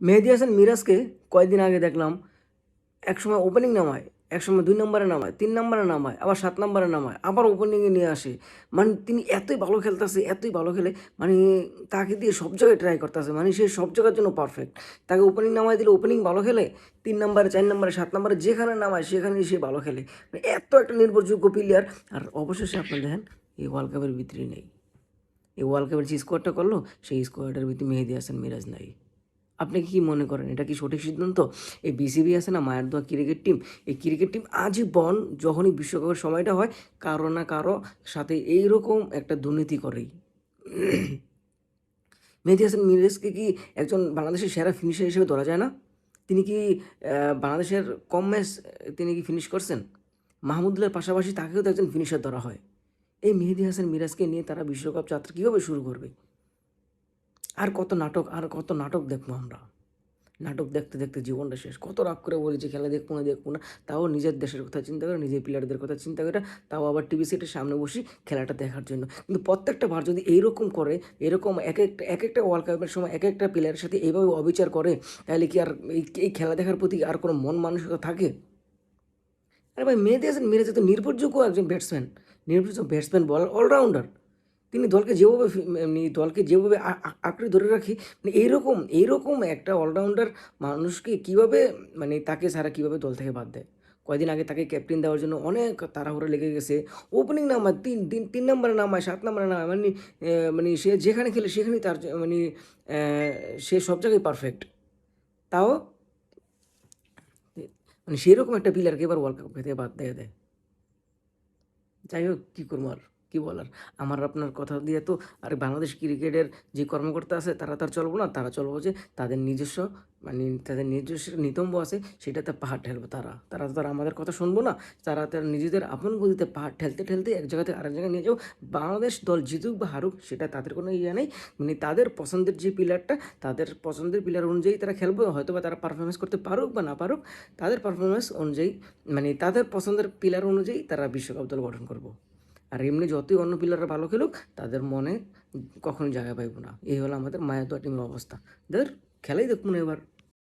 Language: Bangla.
মেহেদি হাসান মিরাজকে কয়েকদিন আগে দেখলাম, একসময় ওপেনিং নামায়, একসময় দুই নম্বরে নামায়, তিন নম্বরে নামায়, আবার সাত নম্বরে নামায়, আবার ওপেনিংয়ে নিয়ে আসে। মানে তিনি এতই ভালো খেলতেছে, এতই ভালো খেলে মানে তাকে দিয়ে সব জায়গায় ট্রাই করতেছে মানে সে সব জায়গার জন্য পারফেক্ট তাকে ওপেনিং নামায় দিলে ওপেনিং ভালো খেলে, তিন নম্বরে, চার নম্বরে, সাত নম্বরে যেখানে নামায় সেখানেই সে ভালো খেলে। মানে এত একটা নির্ভরযোগ্য প্লেয়ার আর অবশেষে আপনার দেখেন, এই ওয়ার্ল্ড কাপের ভিতরে নেই। এই ওয়ার্ল্ড কাপের যে স্কোয়াডটা করল, সেই স্কোয়াডের ভিতরে মেহেদি হাসান মিরাজ নাই। আপনি কি মনে করেন? এটা কি সঠিক সিদ্ধান্ত? এই বিসিবি আছে না, মায়ের দোয়া ক্রিকেট টিম, এই ক্রিকেট টিম আজীবন যখনই বিশ্বকাপের সময়টা হয়, কারও না কারও সাথে এইরকম একটা দুর্নীতি করেই। মেহেদি হাসান মিরাজকে কি একজন বাংলাদেশের সেরা ফিনিশার হিসেবে ধরা যায় না? তিনি কি বাংলাদেশের কম ম্যাচ তিনি কি ফিনিশ করছেন? মাহমুদুল্লার পাশাপাশি তাকেও তো একজন ফিনিশার ধরা হয়। এই মেহেদি হাসান মিরাজকে নিয়ে তারা বিশ্বকাপ যাত্রা কীভাবে শুরু করবে? আর কত নাটক, আর কত নাটক দেখব আমরা? নাটক দেখতে দেখতে জীবনটা শেষ। কত রাগ করে বলি যে খেলা দেখব না দেখব না। তাও নিজের দেশের কথা চিন্তা করে, নিজের প্লেয়ারদের কথা চিন্তা করে, তাও আবার টিভি সেটের সামনে বসি খেলাটা দেখার জন্য। কিন্তু প্রত্যেকটা বার যদি এইরকম করে, এরকম এক একটা এক একটা ওয়ার্ল্ড কাপের সময় এক একটা প্লেয়ারের সাথে এইভাবে অবিচার করে, তাহলে কি আর এই খেলা দেখার প্রতি আর কোনো মন মানসিকতা থাকে? আরে ভাই আছেন মিরাজ তো নির্ভরযোগ্য একজন ব্যাটসম্যান নির্ভরযোগ্য ব্যাটসম্যান বল অলরাউন্ডার তিনি দলকে যেভাবে দলকে যেভাবে আঁকড়ে ধরে রাখি মানে এইরকম এইরকম একটা অলরাউন্ডার মানুষকে কীভাবে মানে তাকে ছাড়া কীভাবে দল থেকে বাদ দেয়? কয়দিন আগে তাকে ক্যাপ্টেন দেওয়ার জন্য অনেক তাড়াহুড়ো লেগে গেছে। ওপেনিং নামায় তিন তিন তিন নম্বরে নামায়, সাত নম্বরে নামায় মানে মানে সে যেখানে খেলে সেখানেই তার মানে সে সব জায়গায় পারফেক্ট তাও মানে সেরকম একটা প্লেয়ারকে এবার ওয়ার্ল্ড কাপ থেকে বাদ দিয়ে দেয়। যাই হোক, কী করব আর? কী বলার? আমার আপনার কথা দিয়ে তো, আর বাংলাদেশ ক্রিকেটের যে কর্মকর্তা আছে, তারা তার চলবো না, তারা চলবো যে তাদের নিজস্ব মানে তাদের নিজস্ব নিতম্ব আছে, সেটাতে পাহাড় ঠেলবো তারা। তারা তো আর আমাদের কথা শুনব না, তারা তার নিজেদের আপন গতিতে পাহাড় ঠেলতে ঠেলতে এক জায়গা থেকে আরেক জায়গায় নিয়ে যাও, বাংলাদেশ দল জিতুক বা হারুক, সেটা তাদের কোনো ইয়ে নেই মানে তাদের পছন্দের যে প্লেয়ারটা, তাদের পছন্দের প্লেয়ার অনুযায়ী তারা খেলব হয়তো বা তারা পারফরমেন্স করতে পারুক বা না পারুক, তাদের পারফরমেন্স অনুযায়ী মানে তাদের পছন্দের প্লেয়ার অনুযায়ী তারা বিশ্বকাপ দল গঠন করব। আর এমনি যতই অন্য প্লেয়াররা ভালো খেলুক, তাদের মনে কখনো জায়গা পাইব না। এই হলো আমাদের মায়াতোয়া টিমের অবস্থা। দের খেলাই দেখুন এবার।